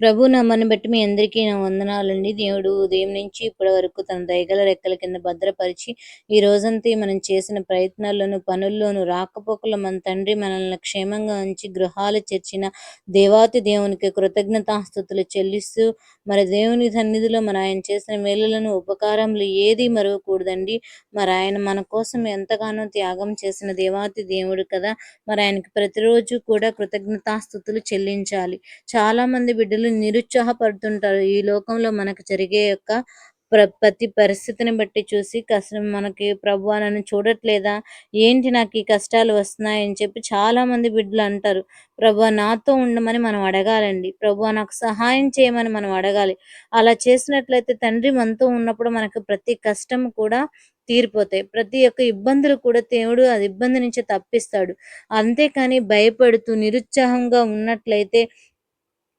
ప్రభు నామాన్ని బట్టి మీ అందరికీ నా వందనాలండి. దేవుడు ఉదయం నుంచి ఇప్పటి వరకు తన దయగల రెక్కల కింద భద్రపరిచి, ఈ రోజంతా మనం చేసిన ప్రయత్నాల్లోనూ, పనుల్లోనూ, రాకపోకలు మన తండ్రి మనల్ని క్షేమంగా ఉంచి గృహాలు చేర్చిన దేవాతి దేవునికి కృతజ్ఞతాస్థుతులు చెల్లిస్తూ, మరి దేవుని సన్నిధిలో మరి ఆయన చేసిన మేలులను, ఉపకారములు ఏది మరవకూడదండి. మరి ఆయన మన కోసం ఎంతగానో త్యాగం చేసిన దేవాతి దేవుడు కదా! మరి ఆయనకి ప్రతిరోజు కూడా కృతజ్ఞతాస్థుతులు చెల్లించాలి. చాలా మంది బిడ్డలు నిరుత్సాహపడుతుంటారు. ఈ లోకంలో మనకు జరిగే యొక్క ప్ర ప్రతి పరిస్థితిని బట్టి చూసి కష్టం మనకి ప్రభు నన్ను చూడట్లేదా? ఏంటి నాకు ఈ కష్టాలు వస్తున్నాయి అని చెప్పి చాలా మంది బిడ్డలు అంటారు. ప్రభు నాతో ఉండమని మనం అడగాలండి. ప్రభు నాకు సహాయం చేయమని మనం అడగాలి. అలా చేసినట్లయితే తండ్రి మనతో ఉన్నప్పుడు మనకు ప్రతి కష్టం కూడా తీరిపోతాయి. ప్రతి ఒక్క ఇబ్బందులు కూడా దేవుడు అది ఇబ్బంది నుంచి తప్పిస్తాడు. అంతేకాని భయపడుతూ నిరుత్సాహంగా ఉన్నట్లయితే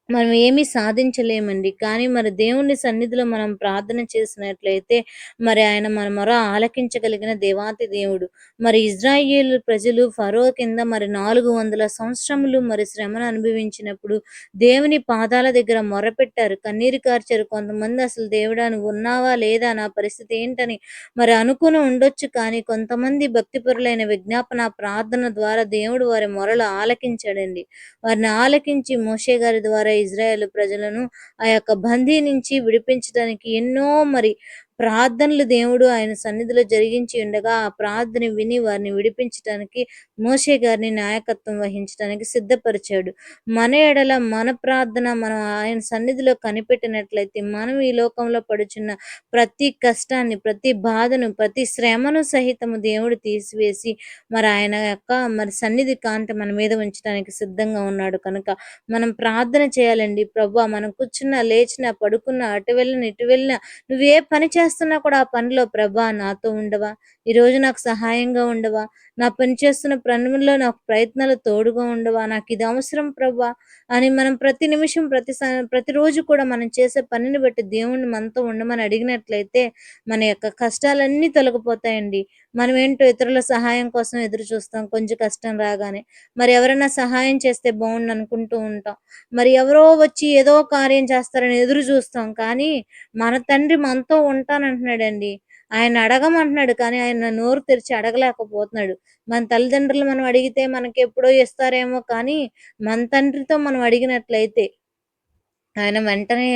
మనం ఏమీ సాధించలేమండి. కానీ మరి దేవుని సన్నిధిలో మనం ప్రార్థన చేసినట్లయితే మరి ఆయన మన మొర ఆలకించగలిగిన దేవాతి దేవుడు. మరి ఇజ్రాయేల్ ప్రజలు ఫరో కింద మరి నాలుగు వందల సంవత్సరములు మరి శ్రమను అనుభవించినప్పుడు దేవుని పాదాల దగ్గర మొరపెట్టారు కన్నీరు కార్చారు. కొంతమంది అసలు దేవుడా నువ్వు ఉన్నావా లేదా? నా పరిస్థితి ఏంటని మరి అనుకుని ఉండొచ్చు. కానీ కొంతమంది భక్తిపరులైన విజ్ఞాపన ప్రార్థన ద్వారా దేవుడు వారి మొరలు ఆలకించాడండి. వారిని ఆలకించి మోషే గారి ద్వారా ఇజ్రాయేల్ ప్రజలను ఆ యొక్క బందీ నుంచి విడిపించడానికి ఎన్నో మరి ప్రార్థనలు దేవుడు ఆయన సన్నిధిలో జరిగించి ఉండగా ఆ ప్రార్థన విని వారిని విడిపించడానికి మోషే గారిని నాయకత్వం వహించడానికి సిద్ధపరిచాడు. మన ఎడల మన ప్రార్థన మనం ఆయన సన్నిధిలో కనిపెట్టినట్లయితే మనం ఈ లోకంలో పడుచున్న ప్రతి కష్టాన్ని ప్రతి బాధను ప్రతి శ్రమను సహితము దేవుడు తీసివేసి మరి ఆయన యొక్క మరి సన్నిధి కాంతి మన మీద ఉంచడానికి సిద్ధంగా ఉన్నాడు కనుక మనం ప్రార్థన చేయాలండి. ప్రభు మనం కూర్చున్న లేచిన పడుకున్న అటు వెళ్ళిన ఇటు వెళ్ళిన నువ్వే పని చేస్తా చేస్తున్నా కూడా ఆ పనిలో ప్రభా నాతో ఉండవా? ఈరోజు నాకు సహాయంగా ఉండవా? నా పని చేస్తున్న పనుల్లో నాకు ప్రయత్నాలు తోడుగా ఉండవా? నాకు ఇది అవసరం ప్రభా అని మనం ప్రతి నిమిషం ప్రతి ప్రతిరోజు కూడా మనం చేసే పనిని బట్టి దేవుణ్ణి మనతో ఉండమని అడిగినట్లయితే మన యొక్క కష్టాలన్నీ తొలగిపోతాయండి. మనం ఏంటో ఇతరుల సహాయం కోసం ఎదురు చూస్తాం. కొంచెం కష్టం రాగానే. మరి ఎవరైనా సహాయం చేస్తే బాగుండు అనుకుంటూ ఉంటాం. మరి ఎవరో వచ్చి ఏదో కార్యం చేస్తారని ఎదురు చూస్తాం. కానీ మన తండ్రి మనతో ఉంటానంటున్నాడండి. ఆయన అడగమంటున్నాడు కానీ ఆయన నోరు తెరిచి అడగలేకపోతున్నాడు. మన తల్లిదండ్రులు మనం అడిగితే మనకి ఎప్పుడో ఇస్తారేమో కానీ మన తండ్రితో మనం అడిగినట్లయితే ఆయన వెంటనే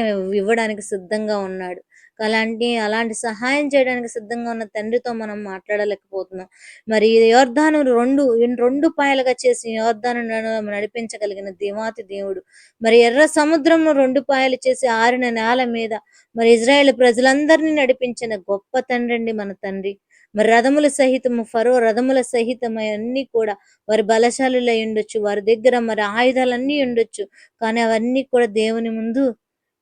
ఇవ్వడానికి సిద్ధంగా ఉన్నాడు. అలాంటి అలాంటి సహాయం చేయడానికి సిద్ధంగా ఉన్న తండ్రితో మనం మాట్లాడలేకపోతున్నాం. మరి యోర్ధాను రెండు రెండు పాయలుగా చేసి యోర్ధాను నడిపించగలిగిన దేవాతి దేవుడు. మరి ఎర్ర సముద్రం రెండు పాయలు చేసి ఆరిన నేల మీద మరి ఇజ్రాయేల్ ప్రజలందరినీ నడిపించిన గొప్ప తండ్రి అండి మన తండ్రి. మరి రథముల సహితము ఫరో రథముల సహితమై అన్ని కూడా వారి బలశాలులై ఉండొచ్చు. వారి దగ్గర మరి ఆయుధాలన్నీ ఉండొచ్చు. కానీ అవన్నీ కూడా దేవుని ముందు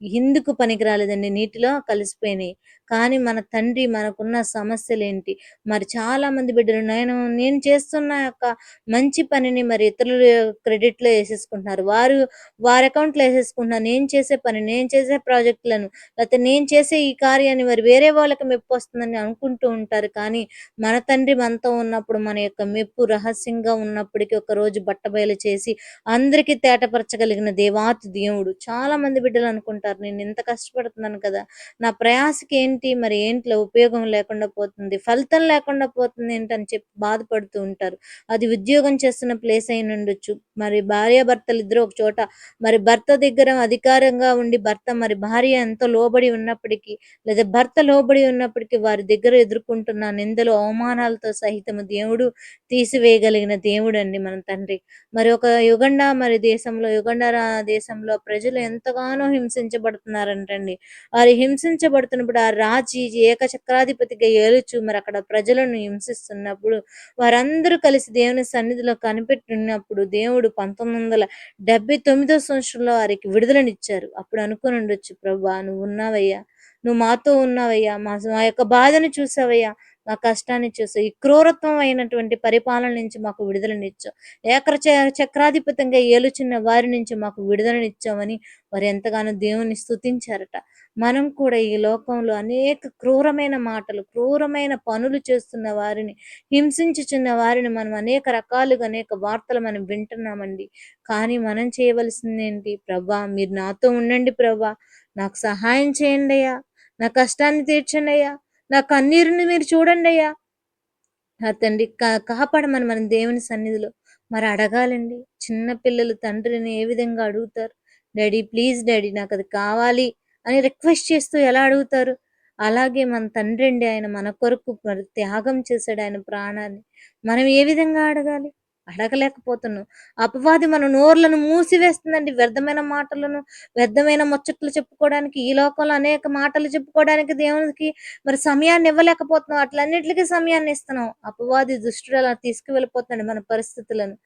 ఎందుకు పనికి రాలేదండి నీటిలో కలిసిపోయినాయి? కానీ మన తండ్రి మనకున్న సమస్యలు ఏంటి మరి చాలా మంది బిడ్డలు నేను నేను చేస్తున్న యొక్క మంచి పనిని మరి ఇతరులు క్రెడిట్లో వేసేసుకుంటున్నారు. వారు వారి అకౌంట్లో వేసేసుకుంటున్నారు. నేను చేసే పని నేను చేసే ప్రాజెక్టులను లేకపోతే నేను చేసే ఈ కార్యాన్ని మరి వేరే వాళ్ళకి మెప్పు వస్తుందని అనుకుంటూ ఉంటారు. కానీ మన తండ్రి మనతో ఉన్నప్పుడు మన యొక్క మెప్పు రహస్యంగా ఉన్నప్పటికీ ఒక రోజు బట్టబయలు చేసి అందరికీ తేటపరచగలిగిన దేవాతి దేవుడు. చాలా మంది బిడ్డలు అనుకుంటారు నేను ఎంత కష్టపడుతున్నాను కదా నా ప్రయాసకి ఏంటి ఏంటి? మరి ఏంట్లో ఉపయోగం లేకుండా పోతుంది? ఫలితం లేకుండా పోతుంది ఏంటని చెప్పి బాధపడుతూ ఉంటారు. అది ఉద్యోగం చేస్తున్న ప్లేస్ అయిన ఉండొచ్చు. మరి భార్యాభర్తలు ఇద్దరు ఒక చోట. మరి భర్త దగ్గర అధికారంగా ఉండి భర్త మరి భార్య ఎంతో లోబడి ఉన్నప్పటికీ లేదా భర్త లోబడి ఉన్నప్పటికీ వారి దగ్గర ఎదుర్కొంటున్న నిందలు అవమానాలతో సహితము దేవుడు తీసివేయగలిగిన దేవుడు అండి మన తండ్రి. మరి ఒక యుగండ మరి దేశంలో యుగండ దేశంలో ప్రజలు ఎంతగానో హింసించబడుతున్నారంటండి. వారు హింసించబడుతున్నప్పుడు ఆ రాజీ ఏకచక్రాధిపతిగా ఏలుచు మరి అక్కడ ప్రజలను హింసిస్తున్నప్పుడు వారందరూ కలిసి దేవుని సన్నిధిలో కనిపెట్టినప్పుడు దేవుడు పంతొమ్మిది వందల డెబ్బై తొమ్మిదో సంవత్సరంలో వారికి విడుదలనిచ్చారు. అప్పుడు అనుకుని ఉండొచ్చు ప్రభా నువ్వు ఉన్నావయ్యా నువ్వు మాతో ఉన్నావయ్యా మా మా యొక్క బాధను చూసావయ్యా మా కష్టాన్ని చూసావు ఈ క్రూరత్వం అయినటువంటి పరిపాలన నుంచి మాకు విడుదలనిచ్చావు. ఏకర చ- చక్రాధిపతంగా ఏలుచున్న వారి నుంచి మాకు విడుదలనిచ్చామని వారు ఎంతగానో దేవుని స్థుతించారట మనం కూడా ఈ లోకంలో అనేక క్రూరమైన మాటలు క్రూరమైన పనులు చేస్తున్న వారిని హింసించుచున్న వారిని మనం అనేక రకాలుగా అనేక వార్తలు మనం వింటున్నామండి. కానీ మనం చేయవలసింది ఏంటి ప్రభా మీరు నాతో ఉండండి ప్రభా. నాకు సహాయం చేయండి అయ్యా. నా కష్టాన్ని తీర్చండి అయ్యా. నా కన్నీరుని మీరు చూడండి అయ్యా నా తండ్రి కా- కాపాడమని మనం దేవుని సన్నిధిలో మరి అడగాలండి. చిన్న పిల్లలు తండ్రిని ఏ విధంగా అడుగుతారు? డాడీ ప్లీజ్ డాడీ నాకు అది కావాలి అని రిక్వెస్ట్ చేస్తూ ఎలా అడుగుతారు? అలాగే మన తండ్రి అండి ఆయన మన కొరకు మరి త్యాగం చేశాడు ఆయన ప్రాణాన్ని. మనం ఏ విధంగా అడగాలి? అడగలేకపోతున్నాం. అపవాది మన నోర్లను మూసివేస్తుందండి. వ్యర్థమైన మాటలను వ్యర్థమైన ముచ్చట్లు చెప్పుకోవడానికి ఈ లోకంలో అనేక మాటలు చెప్పుకోవడానికి దేవునికి మరి సమయాన్ని ఇవ్వలేకపోతున్నాం. అట్లన్నిటికీ సమయాన్ని ఇస్తున్నాం. అపవాది దుష్టుడు అలా తీసుకువెళ్ళిపోతున్నాడు మన పరిస్థితులను.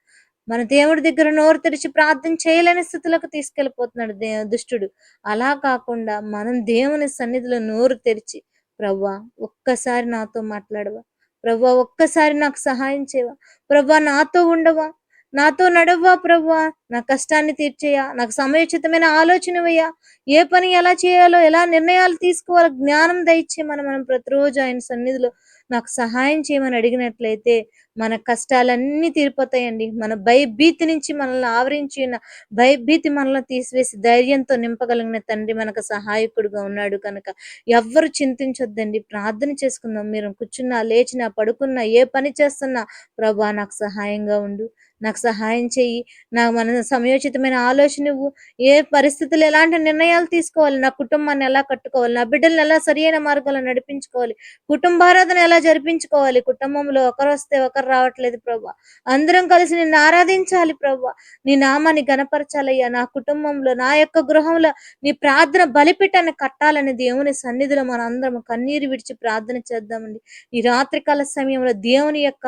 మన దేవుడి దగ్గర నోరు తెరిచి ప్రార్థన చేయలేని స్థితిలోకి తీసుకెళ్ళిపోతున్నాడు దే దుష్టుడు. అలా కాకుండా మనం దేవుని సన్నిధిలో నోరు తెరిచి ప్రవ్వా ఒక్కసారి నాతో మాట్లాడవా? ప్రవ్వా ఒక్కసారి నాకు సహాయం చేయవా? ప్రవ్వా నాతో ఉండవా? నాతో నడవ్వా ప్రవ్వా నా కష్టాన్ని తీర్చేయా? నాకు సమయోచితమైన ఆలోచనవయ్యా ఏ పని ఎలా చేయాలో ఎలా నిర్ణయాలు తీసుకోవాలో జ్ఞానం దయచేయమని మనం ప్రతిరోజు ఆయన సన్నిధిలో నాకు సహాయం చేయమని అడిగినట్లయితే మన కష్టాలన్నీ తీరిపోతాయండి. మన భయభీతి నుంచి మనల్ని ఆవరించి ఉన్న భయభీతి మనల్ని తీసివేసి ధైర్యంతో నింపగలిగిన తండ్రి మనకు సహాయకుడుగా ఉన్నాడు కనుక ఎవ్వరు చింతించొద్దండి. ప్రార్థన చేసుకుందాం. మీరు కూర్చున్నా లేచినా పడుకున్నా ఏ పని చేస్తున్నా ప్రభా నాకు సహాయంగా ఉండు. నాకు సహాయం చెయ్యి. నాకు మన సమయోచితమైన ఆలోచన ఇవ్వు ఏ పరిస్థితులు ఎలాంటి నిర్ణయాలు తీసుకోవాలి? నా కుటుంబాన్ని ఎలా కట్టుకోవాలి? నా బిడ్డలను ఎలా సరియైన మార్గంలో నడిపించుకోవాలి? కుటుంబారాధన ఎలా జరిపించుకోవాలి? కుటుంబంలో ఒకరు వస్తే ఒకరు రావట్లేదు ప్రభా. అందరం కలిసి నిన్ను ఆరాధించాలి ప్రభా. నీ నామాన్ని గనపరచాలయ్యా నా కుటుంబంలో నా యొక్క గృహంలో నీ ప్రార్థన బలిపీఠాన్ని కట్టాలని దేవుని సన్నిధిలో మన అందరం కన్నీరు విడిచి ప్రార్థన చేద్దామండి. ఈ రాత్రికాల సమయంలో దేవుని యొక్క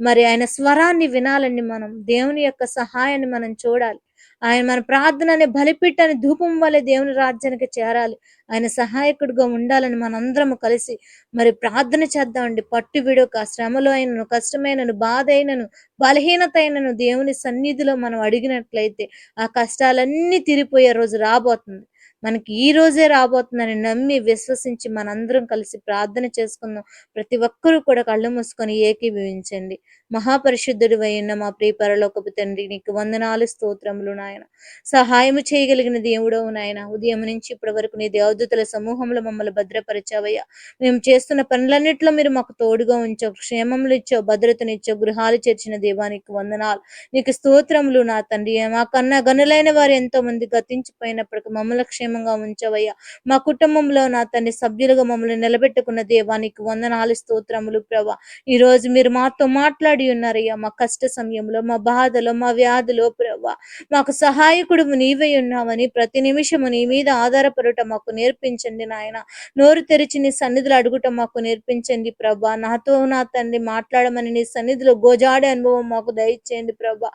మరి ఆయన స్వరాన్ని వినాలండి మనం. దేవుని యొక్క సహాయాన్ని మనం చూడాలి. ఆయన మన ప్రార్థన అనే బలిపీఠాన్ని ధూపం వల్లే దేవుని రాజ్యానికి చేరాలి. ఆయన సహాయకుడిగా ఉండాలని మనందరము కలిసి మరి ప్రార్థన చేద్దామండి. పట్టు విడోక శ్రమలో అయినను కష్టమైనను బాధ అయినను బలహీనత అయినను దేవుని సన్నిధిలో మనం అడిగినట్లయితే ఆ కష్టాలన్నీ తీరిపోయే రోజు రాబోతుంది. మనకి ఈ రోజే రాబోతుందని నమ్మి విశ్వసించి మనందరం కలిసి ప్రార్థన చేసుకుందాం. ప్రతి ఒక్కరూ కూడా కళ్ళు మూసుకొని ఏకీభవించండి. మహాపరిశుద్ధుడు అయిన మా ప్రియ పరలోకపు తండ్రి నీకు వందనాలు స్తోత్రములు నాయన. సహాయము చేయగలిగిన దేవుడవు నాయన. ఉదయం నుంచి ఇప్పటి వరకు నీ దేవదూతల సమూహంలో మమ్మల్ని భద్రపరిచావయ్యా. మేము చేస్తున్న పనులన్నింటిలో మీరు మాకు తోడుగా ఉంచావు. క్షేమములు ఇచ్చావు భద్రతనిచ్చావు గృహాలు చేర్చిన దేవానికి వందనాలు. నీకు స్తోత్రములు నా తండ్రి. మాకన్నా గనులైన వారు ఎంతో మంది గతించిపోయినప్పటికీ మమ్మల్ని క్షేమంగా ఉంచవయ్యా. మా కుటుంబంలో నా తండ్రి సభ్యులుగా మమ్మల్ని నిలబెట్టుకున్న దేవానికి వందనాలు స్తోత్రములు ప్రభా. ఈ రోజు మీరు మాతో మాట్లాడి ఉన్నారయ్యా. మా కష్ట సమయంలో మా బాధలో మా వ్యాధిలో ప్రభా. మాకు సహాయకుడు నీవే ఉన్నావని ప్రతి నిమిషము నీ మీద ఆధారపడటం మాకు నేర్పించండి నాయన. నోరు తెరిచి నీ సన్నిధిలో అడుగుట మాకు నేర్పించండి ప్రభా. నాతో నా తండ్రి మాట్లాడమని నీ సన్నిధిలో గోజాడే అనుభవం మాకు దయచేయండి ప్రభా.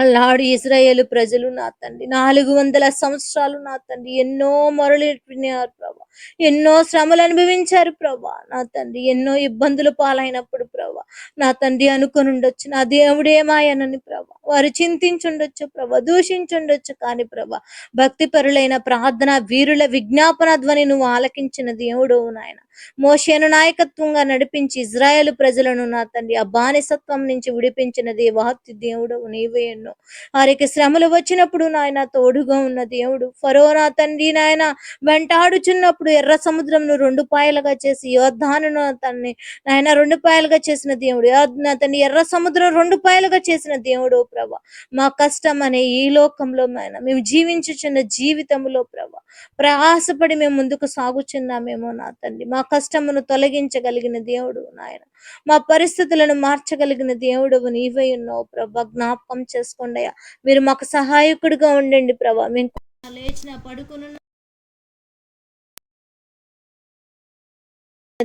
అల్లాడు ఇజ్రాయేలు ప్రజలు నా తండ్రి. నాలుగు వందల సంవత్సరాలు నా తండ్రి. ఎన్నో మొరలు విన్నారు ప్రభా. ఎన్నో శ్రమలు అనుభవించారు ప్రభా నా తండ్రి. ఎన్నో ఇబ్బందులు పాలైనప్పుడు ప్రభా. నా తండ్రి అనుకుని ఉండొచ్చు నా దేవుడేమాయనని ప్రభా. వారు చింతించుండొచ్చు ప్రభా దూషించుండొచ్చు కానీ ప్రభా భక్తి పరులైన ప్రార్థన వీరుల విజ్ఞాపన ధ్వని నువ్వు ఆలకించిన దేవుడు నాయన. మోషేను నాయకత్వంగా నడిపించి ఇజ్రాయేల్ ప్రజలను నా తండ్రి ఆ బానిసత్వం నుంచి విడిపించినది దేవాతి దేవుడు నీవే ఎన్నో. వారికి శ్రమలు వచ్చినప్పుడు నాయన తోడుగా ఉన్న దేవుడు. ఫరో నా తండ్రి నాయన వెంటాడుచున్నప్పుడు ఎర్ర సముద్రంను రెండు పాయలుగా చేసి యోద్ధాను తన్ని నాయన రెండు పాయలుగా చేసిన దేవుడు. అతని ఎర్ర సముద్రం రెండు పాయలుగా చేసిన దేవుడు ప్రభ. మా కష్టం అనే ఈ లోకంలో నాయన మేము జీవించుచున్న జీవితంలో ప్రభ. ప్రయాసపడి మేము ముందుకు సాగుచున్నామేమో నా తండ్రి. మా కష్టమును తొలగించగలిగిన దేవుడు నాయన. మా పరిస్థితులను మార్చగలిగిన దేవుడు నీవై ఉన్నావు ప్రభా. జ్ఞాపకం చేసుకోండి మీరు మాకు సహాయకుడిగా ఉండండి ప్రభా. మేము లేచిన పడుకున్న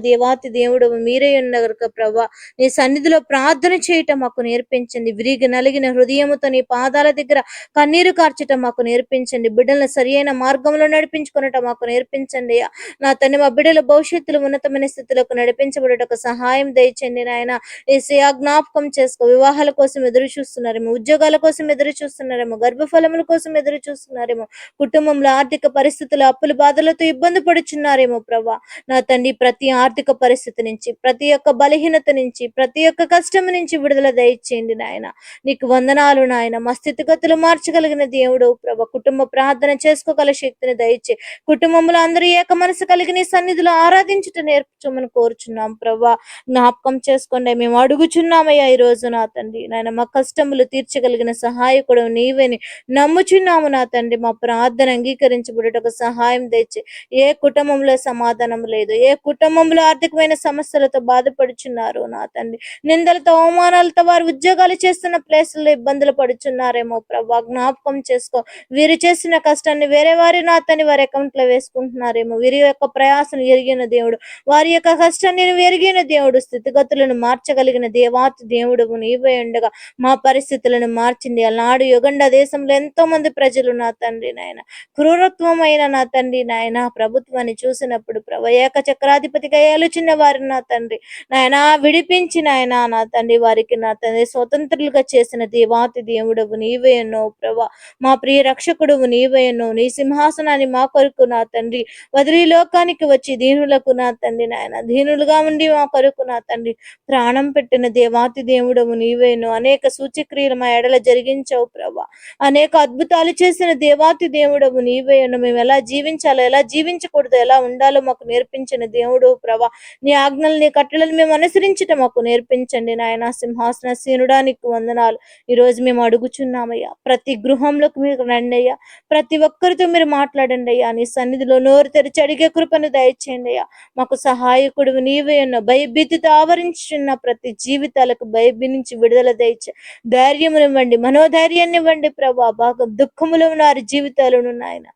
దేవాతి దేవుడు మీరే ఉన్నగరక ప్రభా. నీ సన్నిధిలో ప్రార్థన చేయటం మాకు నేర్పించండి. విరిగి నలిగిన హృదయముతో నీ పాదాల దగ్గర కన్నీరు కార్చటం మాకు నేర్పించండి. బిడ్డలను సరి అయిన మార్గంలో నడిపించుకునటం మాకు నేర్పించండి నా తండ్రి మా బిడ్డల భవిష్యత్తులో ఉన్నతమైన స్థితిలోకి నడిపించబడటకు సహాయం దయచండి నాయన. ఏసయా జ్ఞాపకం చేసుకో. వివాహాల కోసం ఎదురు చూస్తున్నారేమో ఉద్యోగాల కోసం ఎదురు చూస్తున్నారేమో గర్భఫలముల కోసం ఎదురు చూస్తున్నారేమో కుటుంబంలో ఆర్థిక పరిస్థితులు అప్పుల బాధలతో ఇబ్బంది పడుచున్నారేమో ప్రభా. నా తండ్రి ప్రతి ఆర్థిక పరిస్థితి నుంచి ప్రతి ఒక్క బలహీనత నుంచి ప్రతి ఒక్క కష్టం నుంచి విడుదల దయచేయండి నాయన. నీకు వందనాలు నాయన. మా స్థితిగతులు మార్చగలిగిన దేవుడు ప్రభ కుటుంబ ప్రార్థన చేసుకోగల శక్తిని దయచే కుటుంబంలో అందరూ ఏక మనసు కలిగి నీ సన్నిధిలో ఆరాధించుట నేర్పించమని కోరుచున్నాం ప్రభా. జ్ఞాపకం చేసుకోండి మేము అడుగుచున్నామయ్యా ఈ రోజు నా తండ్రి. నాయన మా కష్టములు తీర్చగలిగిన సహాయకుడు నీవేని. నమ్ముచున్నాము నా తండ్రి. మా ప్రార్థన అంగీకరించబడుటకు సహాయం తెచ్చి ఏ కుటుంబంలో సమాధానం లేదు ఏ కుటుంబంలో ఆర్థికమైన సమస్యలతో బాధపడుచున్నారు నా తండ్రి. నిందలతో అవమానాలతో వారు ఉద్యోగాలు చేస్తున్న ప్లేసుల్లో ఇబ్బందులు పడుచున్నారేమో ప్రభా. జ్ఞాపకం చేసుకో. వీరు చేసిన కష్టాన్ని వేరే వారి నా తండ్రి వారి అకౌంట్లో వేసుకుంటున్నారేమో. వీరి యొక్క ప్రయాసం ఎరిగిన దేవుడు వారి యొక్క కష్టాన్ని ఎరిగిన దేవుడు స్థితిగతులను మార్చగలిగిన దేవాతి దేవుడు నీవే ఉండగా. మా పరిస్థితులను మార్చింది అలాడు యుగండ దేశంలో ఎంతో మంది ప్రజలు నా తండ్రి నాయన. క్రూరత్వమైన నా తండ్రి నాయన ప్రభుత్వాన్ని చూసినప్పుడు ప్రభ ఏక చక్రాధిపతిగా దయాలుచిన వారి నా తండ్రి. నాయన విడిపించి నాయన నా తండ్రి వారికి నా తండ్రి. స్వతంత్రులుగా చేసిన దేవాతి దేవుడవు నీవేనో ప్రభా. మా ప్రియ రక్షకుడువు నీవే నీ సింహాసనాన్ని మా కొరకు నా తండ్రి. వదిలి లోకానికి వచ్చి దీనులకు నా తండ్రి నాయన. దీనులుగా ఉండి మా కొరకు నా తండ్రి. ప్రాణం పెట్టిన దేవాతి దేవుడవు నీవేను అనేక సూచక్రియలు మా ఎడల జరిగించవు ప్రభా. అనేక అద్భుతాలు చేసిన దేవాతి దేవుడవు నీవేను మేము ఎలా జీవించాలో ఎలా జీవించకూడదు ఎలా ఉండాలో మాకు నేర్పించిన దేవుడు ప్రభా నీ ఆజ్ఞలు నీ కట్టలను మేము అనుసరించటం మాకు నేర్పించండి నాయన సింహాసన సీనుడానికి వందనాలు. ఈ రోజు మేము అడుగుచున్నామయ్యా ప్రతి గృహంలోకి మీరు రండి అయ్యా. ప్రతి ఒక్కరితో మీరు మాట్లాడండి అయ్యా. నీ సన్నిధిలో నోరు తెరిచి అడిగే కృపను దయచేయండి అయ్యా. మాకు సహాయకుడు నీవే ఉన్న భయభీతితో ఆవరించున్న ప్రతి జీవితాలకు భయభీ నుంచి విడుదల దయచే ధైర్యమునివ్వండి మనోధైర్యాన్ని ఇవ్వండి ప్రభా. బాగా దుఃఖములో ఉన్న వారి జీవితాలను నాయన.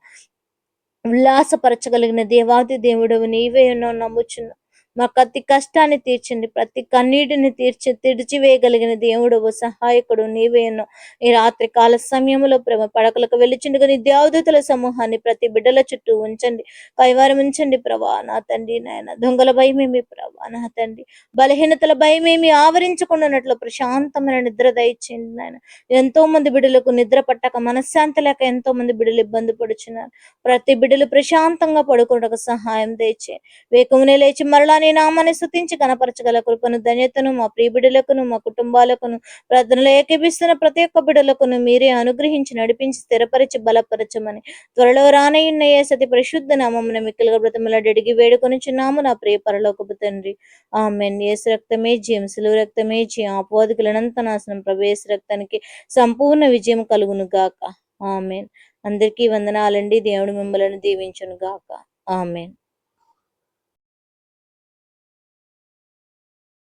ఉల్లాసపరచగలిగిన దేవాది దేవుడవు నీవే ఉన్నావు నమ్ముచున్నా మా ప్రతి కష్టాన్ని తీర్చండి ప్రతి కన్నీటిని తీర్చి తిడిచివేయగలిగిన దేవుడవు సహాయకుడు నీవేను ఈ రాత్రి కాల సమయంలో ప్రేమ పడకలకు వెళ్ళిచుండగా నీ దేవదూతల సమూహాన్ని ప్రతి బిడ్డల చుట్టూ ఉంచండి. కైవారం ఉంచండి ప్రభా నా తండ్రి నాయన. దొంగల భయమేమి ప్రభా నా తండ్రి. బలహీనతల భయమేమి ఆవరించకుండానట్లు ప్రశాంతమైన నిద్ర దయచేయండి నాయన. ఎంతో మంది బిడ్డలకు నిద్ర పట్టక మనశ్శాంతి లేక ఎంతో మంది బిడ్డలు ఇబ్బంది పడుచున్నారు. ప్రతి బిడ్డలు ప్రశాంతంగా పడుకోవడానికి సహాయం దయచే వేకమునే లేచి మరలా నీ నామాన్ని స్థుతించి కనపరచగల కృపను ధన్యతను మా ప్రియబిడలకును మా కుటుంబాలకును ప్రార్థనలు ఏకీపిస్తున్న ప్రతి ఒక్క బిడలకును మీరే అనుగ్రహించి నడిపించి స్థిరపరిచి బలపరచమని త్వరలో రానయ్యున్న ఏ సతి పరిశుద్ధ నామమున మిక్కలుగా బ్రతమలా అడిగి వేడుకొని చిన్నాము నా ప్రియ పరలోకపు తండ్రి. ఆమెన్. ఏసు రక్తమే జయం సులువు రక్తమే జయం అపోధికులనంత నాశనం ప్రవేశ రక్తానికి సంపూర్ణ విజయం కలుగును గాక. ఆమెన్. అందరికీ వందనాలండి. దేవుడు మిమ్మల్ని దీవించును గాక. ఆమెన్.